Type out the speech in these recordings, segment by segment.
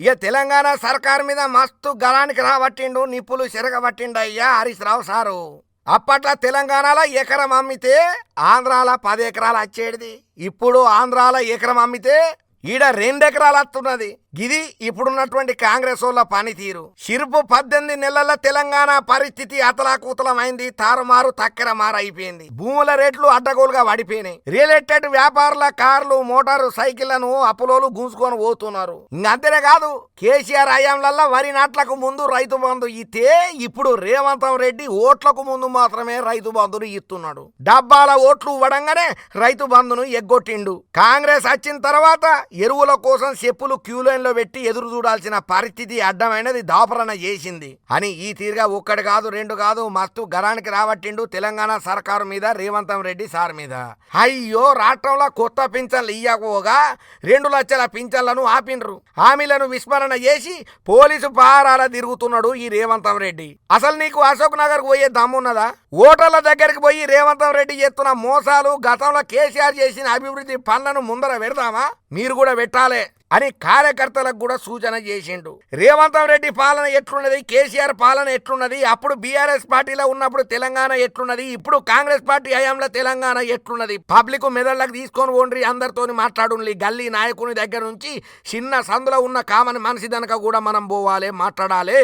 ఇక తెలంగాణ సర్కార్ మీద మస్తు గలానికి రాబట్టిండు నిప్పులు సిరగబట్టిండు అయ్యా హరీష్ రావు సారు. అప్పట్లో తెలంగాణలో ఎకరం అమ్మితే ఆంధ్రాల పది ఎకరాలు వచ్చేది ఇప్పుడు ఆంధ్రాల ఎకరం అమ్మితే ఈడ రెండు ఎకరాలు వస్తున్నది గిది ఇప్పుడున్నటువంటి కాంగ్రెస్ వాళ్ళ పనితీరు. సిరుపు పద్దెనిమిది నెలల తెలంగాణ పరిస్థితి అతలాకుతలమైంది తారుమారు తక్కెర మారైపోయింది. భూముల రేట్లు అడ్డగోలుగా పడిపోయినాయి రియల్ ఎస్టేట్ వ్యాపారుల కార్లు మోటారు సైకిళ్ళను అప్పులోలు గుంజుకొని పోతున్నారు. ఇంకంతేనే కాదు కేసీఆర్ హయాంలల్లా వరి నాట్లకు ముందు రైతు బంధు ఇస్తే ఇప్పుడు రేవంతం రెడ్డి ఓట్లకు ముందు మాత్రమే రైతు బంధును ఇస్తున్నాడు డబ్బాల ఓట్లు ఇవ్వడంగానే రైతు బంధును ఎగ్గొట్టిండు. కాంగ్రెస్ వచ్చిన తర్వాత ఎరువుల కోసం చెప్పులు క్యూలో లైన్ పెట్టి ఎదురు చూడాల్సిన పరిస్థితి అడ్డమైనది దాపరణ చేసింది. అని ఈ తీరుగా ఒక్కటి కాదు రెండు కాదు మస్తు గరానికి రాబట్టిండు తెలంగాణ సర్కారు మీద రేవంతం రెడ్డి సార్ మీద. అయ్యో రాష్ట్రంలో కొత్త పింఛన్లు ఇయ్యకపోగా రెండు లక్షల పింఛన్లను ఆపిండ్రు. హామీలను విస్మరణ చేసి పోలీసు పహారాల తిరుగుతున్నాడు ఈ రేవంతం రెడ్డి. అసలు నీకు అశోక్ నగర్ పోయే దమ్మున్నదా ఓటర్ల దగ్గరికి పోయి రేవంతం రెడ్డి చేస్తున్న మోసాలు గతంలో కేసీఆర్ చేసిన అభివృద్ధి పనులను ముందర పెడదామా మీరు కూడా పెట్టాలి. అని కార్యకర్తలకు కూడా సూచన చేసిండు. రేవంతం రెడ్డి పాలన ఎట్లున్నది? కేసీఆర్ పాలన ఎట్లున్నది? అప్పుడు బీఆర్ఎస్ పార్టీలో ఉన్నప్పుడు తెలంగాణ ఎట్లున్నది? ఇప్పుడు కాంగ్రెస్ పార్టీ హయాంలో తెలంగాణ ఎట్లున్నది? పబ్లిక్ మెదళ్ళకి తీసుకొని ఓండ్రి అందరితోని మాట్లాడుండి గల్లీ నాయకుని దగ్గర నుంచి చిన్న సందులో ఉన్న కామన్ మనిషి దనక కూడా మనం పోవాలి మాట్లాడాలి.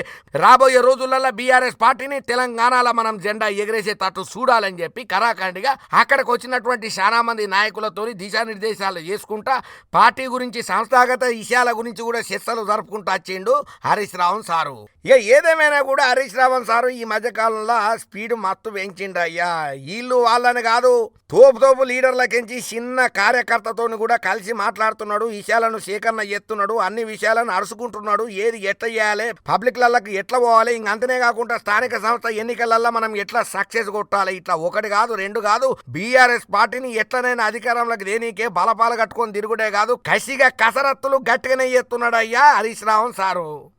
రాబోయే రోజులలో బీఆర్ఎస్ పార్టీని తెలంగాణలో మనం జెండా ఎగరేసేటట్టు చూడాలని చెప్పి కరాఖండిగా అక్కడికి వచ్చినటువంటి చాలా మంది నాయకులతో దిశానిర్దేశాలు చేసుకుంటా పార్టీ గురించి సంస్థాగత విషయాల గురించి కూడా చర్చలు జరుపుకుంటూ వచ్చిండు హరీష్ రావణ్ సారు. ఇక ఏదేమైనా కూడా హరీష్ రావణ్ సారు ఈ మధ్య కాలంలో స్పీడ్ మత్తు పెంచిండు అయ్యా. వీళ్ళు వాళ్ళని కాదు తోపు తోపు లీడర్లకించి చిన్న కార్యకర్తతో కూడా కలిసి మాట్లాడుతున్నాడు విషయాలను సేకరణ చేస్తున్నాడు అన్ని విషయాలను అరుచుకుంటున్నాడు ఏది ఎట్లా చేయాలి పబ్లిక్లకి ఎట్లా పోవాలి ఇంక అంతనే కాకుండా స్థానిక సంస్థ ఎన్నికలల్లో మనం ఎట్లా సక్సెస్ కొట్టాలి ఇట్లా ఒకటి కాదు రెండు కాదు బీఆర్ఎస్ పార్టీని ఎట్లనైనా అధికారంలోకి దేనికే బలపాలు కట్టుకొని తిరుగుడే కాదు కసిగా కసరత్తులు గట్టిగానే ఎత్తున్నాడు అయ్యా హరీష్ రావు సారు.